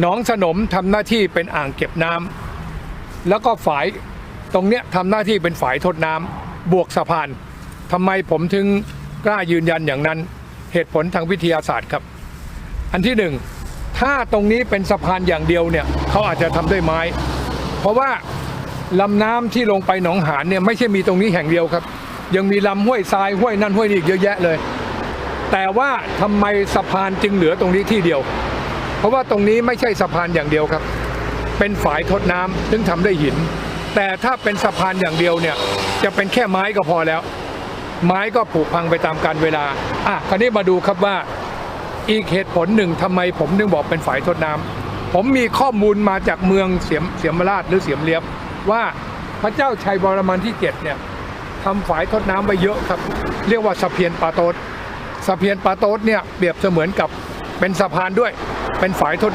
หนองสนมทำหน้าที่เป็นอ่างเก็บน้ำแล้วก็ฝายตรงเนี้ยทำหน้าที่เป็นฝายทดน้ำบวกสะพานทำไมผมถึงกล้ายืนยันอย่างนั้น เหตุผลทางวิทยาศาสตร์ครับ อันที่หนึ่งถ้าตรงนี้เป็นสะพานอย่างเดียวเนี่ยเขาอาจจะทำด้วยไม้ เพราะว่าลำน้ำที่ลงไปหนองหานเนี่ยไม่ใช่มีตรงนี้แห่งเดียวครับ ยังมีลำห้วยทรายห้วยนั่นห้วยนี่อีกเยอะแยะเลย แต่ว่าทำไมสะพานจึงเหลือตรงนี้ที่เดียว ราะว่าตรงนี้ไม่ใช่สะพานอย่างเดียวครับ เป็นฝายทดน้ำซึ่งทำด้วยหิน แต่ถ้าเป็นสะพานอย่างเดียวเนี่ยจะเป็นแค่ไม้ก็พอแล้ว ไม้ก็ผุพังไปตามกาลเวลาอะคราวนี้มาดูครับว่าอีกเหตุผลหนึ่งทำไมผมถึงบอกเป็นฝายทดน้ำผมมีข้อมูลมาจากเมืองเสียมเสียมราชหรือเสียมเรียบว่าพระเจ้าชัยบรมันที่เจ็ดเนี่ยทำฝายทดน้ำไปเยอะครับ เรียกว่าสะเพียนปาโตสสะเพียนปาโตสเนี่ยเปรียบเสมือนกับเป็นสะพานด้วย เป็นฝายทดน้ำ